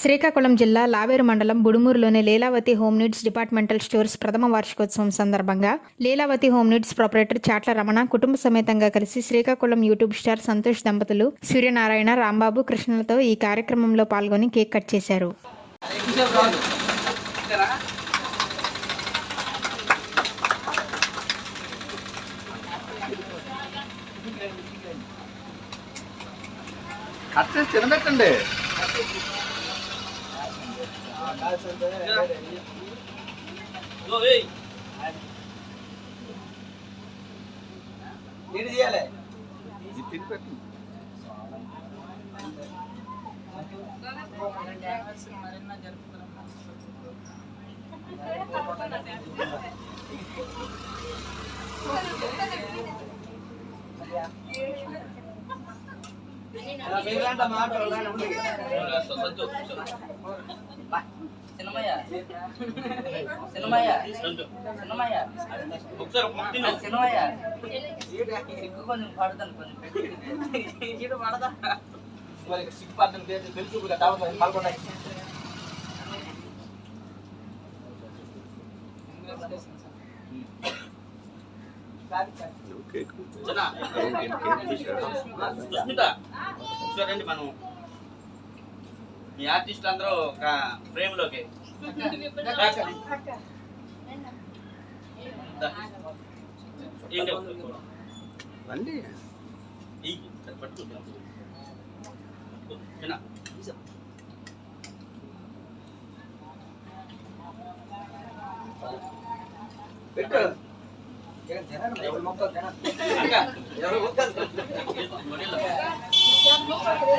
శ్రీకాకుళం జిల్లా లావేరు మండలం బుడుమూరులోని Leelavathi home needs departmental stores ప్రథమ వార్షికోత్సవం సందర్భంగా Leelavathi home needs proprietor Chatla Ramana కుటుంబ సమేతంగా కలిసి శ్రీకాకుళం యూట్యూబ్ స్టార్ సంతోష్ దంపతులు సూర్యనారాయణ రాంబాబు కృష్ణలతో ఈ కార్యక్రమంలో పాల్గొని కేక్ కట్ చేశారు. కట్ చేసి తినబెట్టండి. ఇది తినిపెట్టండి సినిమయ్య సినిమయ్య సినిమయ్య సినిమయ్య సిగ్గు కొంచెం పడతాను కొంచెం ఇటు పడదా సిగ్గు పడతాను తెలుసు పాల్గొన్నాయి కేక్ సుస్మిత చూడండి మనం మీ ఆర్టిస్ట్ అందరూ ఒక ఫ్రేమ్లోకి రండి. పట్టుకో. చిన్న పెట్టు.